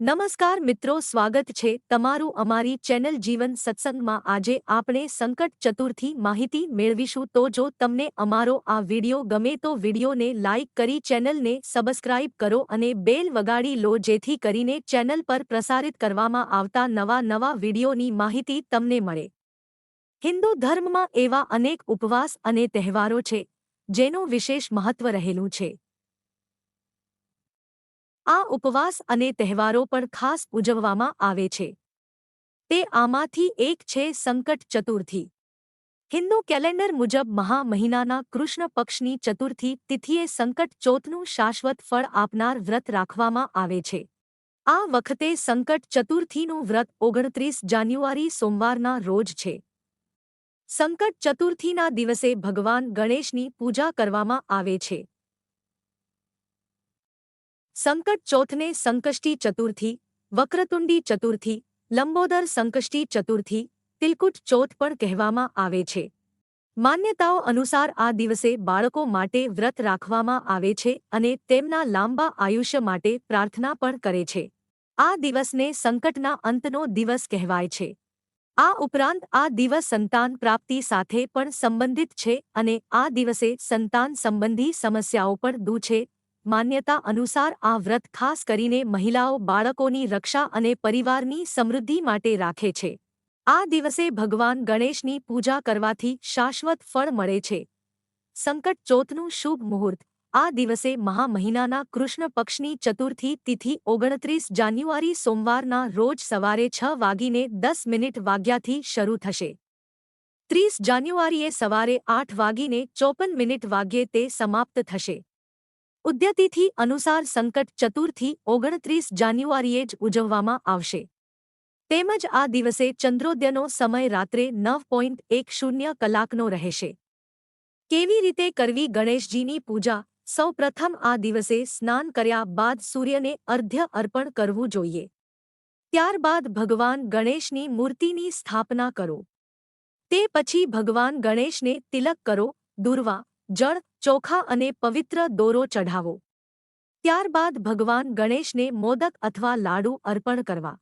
નમસ્કાર મિત્રો, સ્વાગત છે તમારું અમારી ચેનલ જીવન સત્સંગમાં. આજે આપણે સંકટ ચતુર્થી માહિતી મેળવીશું. તો જો તમને અમારો આ વિડિયો ગમે તો વિડિયોને લાઇક કરી ચેનલને સબસ્ક્રાઇબ કરો અને બેલ વગાડી લો, જેથી કરીને ચેનલ પર પ્રસારિત કરવામાં આવતા નવા નવા વિડિયોની માહિતી તમને મળે. હિન્દુ ધર્મમાં એવા અનેક ઉપવાસ અને તહેવારો છે, જેનું વિશેષ મહત્વ રહેલું છે. આ ઉપવાસ અને તહેવારો પણ ખાસ ઉજવવામાં આવે છે. તે આમાંથી એક છે સંકટ ચતુર્થી. હિન્દુ કેલેન્ડર મુજબ મહા મહિનાના કૃષ્ણ પક્ષની ચતુર્થી તિથિએ સંકટ ચોથનું શાશ્વત ફળ આપનાર વ્રત રાખવામાં આવે છે. આ વખતે સંકટ ચતુર્થીનું વ્રત ઓગણત્રીસ જાન્યુઆરી સોમવારના રોજ છે. સંકટ ચતુર્થીના દિવસે ભગવાન ગણેશની પૂજા કરવામાં આવે છે. સંકટ ચોથને સંકષ્ટી ચતુર્થી, વક્રતુંડી ચતુર્થી, લંબોદર સંકષ્ટી ચતુર્થી, તિલકુટ ચોથ પણ કહેવામાં આવે છે. માન્યતાઓ અનુસાર આ દિવસે બાળકો માટે વ્રત રાખવામાં આવે છે અને તેમના લાંબા આયુષ્ય માટે પ્રાર્થના પણ કરે છે. આ દિવસને સંકટના અંતનો દિવસ કહેવાય છે. આ ઉપરાંત આ દિવસ સંતાન પ્રાપ્તિ સાથે પણ સંબંધિત છે અને આ દિવસે સંતાન સંબંધી સમસ્યાઓ પણ દૂર છે માન્યતા અનુસાર આ વ્રત ખાસ કરીને મહિલાઓ બાળકોની રક્ષા અને પરિવારની સમૃદ્ધિ માટે રાખે છે. આ દિવસે ભગવાન ગણેશની પૂજા કરવાથી શાશ્વત ફળ મળે છે. સંકટ ચોથનું શુભ મુહૂર્ત. આ દિવસે મહા મહિનાના કૃષ્ણ પક્ષની ચતુર્થી તિથિ ઓગણત્રીસ જાન્યુઆરી સોમવારના રોજ સવારે છ વાગીને દસ મિનિટ વાગ્યાથી શરૂ થશે. ત્રીસ જાન્યુઆરીએ સવારે આઠ વાગીને ચોપન મિનિટ વાગ્યે તે સમાપ્ત થશે. ઉદ્યતિથિ અનુસાર સંકટ ચતુર્થી ઓગણત્રીસ જાન્યુઆરીએ જ ઉજવવામાં આવશે. તેમજ આ દિવસે ચંદ્રોદયનો સમય રાત્રે નવ પોઈન્ટ એક શૂન્ય કલાકનો રહેશે. કેવી રીતે કરવી ગણેશજીની પૂજા? સૌ પ્રથમ આ દિવસે સ્નાન કર્યા બાદ સૂર્યને અર્ધ્ય અર્પણ કરવું જોઈએ. ત્યારબાદ ભગવાન ગણેશની મૂર્તિની સ્થાપના કરો. તે પછી ભગવાન ગણેશને તિલક કરો, દુર્વા, જળ ચોખા અને પવિત્ર દોરો ચઢાવો. ત્યારબાદ ભગવાન ગણેશને મોદક અથવા લાડુ અર્પણ કરવા.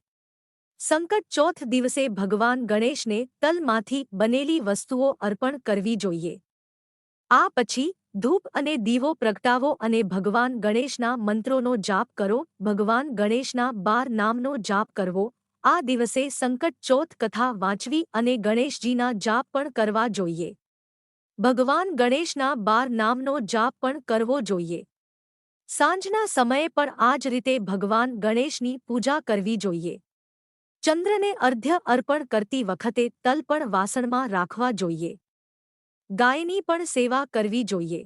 સંકટ ચોથ દિવસે ભગવાન ગણેશને તલમાંથી બનેલી વસ્તુઓ અર્પણ કરવી જોઈએ. આ પછી ધૂપ અને દીવો પ્રગટાવો અને ભગવાન ગણેશના મંત્રોનો જાપ કરો. ભગવાન ગણેશના બાર નામનો જાપ કરવો. આ દિવસે સંકટ ચોથ કથા વાંચવી અને ગણેશજીના જાપ પણ કરવા જોઈએ. ભગવાન ગણેશના બાર નામનો જાપ પણ કરવો જોઈએ. સાંજના સમયે પણ આ જ રીતે ભગવાન ગણેશની પૂજા કરવી જોઈએ. ચંદ્રને અર્ધ્ય અર્પણ કરતી વખતે તલ પણ વાસણમાં રાખવા જોઈએ. ગાયની પણ સેવા કરવી જોઈએ.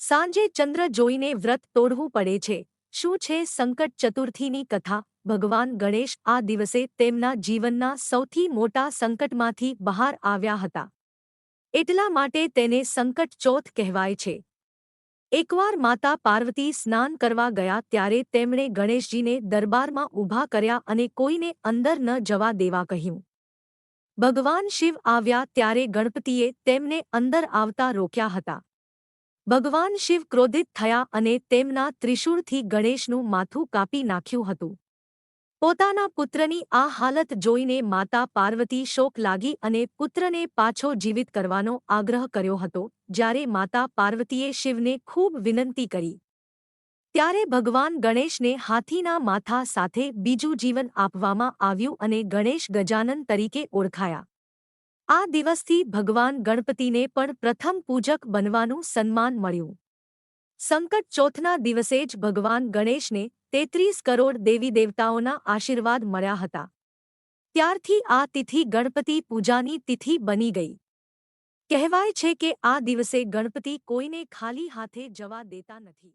સાંજે ચંદ્ર જોઈને વ્રત તોડવું પડે છે. શું છે સંકટ ચતુર્થીની કથા? ભગવાન ગણેશ આ દિવસે તેમના જીવનના સૌથી મોટા સંકટમાંથી બહાર આવ્યા હતા. એટલા માટે તેને સંકટ ચોથ કહેવાય છે. એકવાર માતા પાર્વતી સ્નાન કરવા ગયા ત્યારે તેમણે ગણેશજીને દરબારમાં ઊભા કર્યા અને કોઈને અંદર ન જવા દેવા કહ્યું. ભગવાન શિવ આવ્યા ત્યારે ગણપતિએ તેમને અંદર આવતા રોક્યા હતા. ભગવાન શિવ ક્રોધિત થયા અને તેમના ત્રિશૂળથી ગણેશનું માથું કાપી નાખ્યું હતું. પોતાના પુત્રની આ હાલત જોઈને માતા પાર્વતી શોક લાગી અને પુત્રને પાછો જીવિત કરવાનો આગ્રહ કર્યો હતો, જ્યારે માતા પાર્વતીએ શિવને ખૂબ વિનંતી કરી. ત્યારે ભગવાન ગણેશને હાથીના માથા સાથે બીજું જીવન આપવામાં આવ્યું અને ગણેશ ગજાનન તરીકે ઓળખાયા. આ દિવસથી ભગવાન ગણપતિને પણ પ્રથમ પૂજક બનવાનું સન્માન મળ્યું. સંકટ ચોથના દિવસે જ ભગવાન ગણેશને તેત્રીસ કરોડ દેવી દેવતાઓના આશીર્વાદ મળ્યા હતા. ત્યારથી આ તિથિ ગણપતિ પૂજાની તિથિ બની ગઈ. કહેવાય છે કે આ દિવસે ગણપતિ કોઈને ખાલી હાથે જવા દેતા નથી.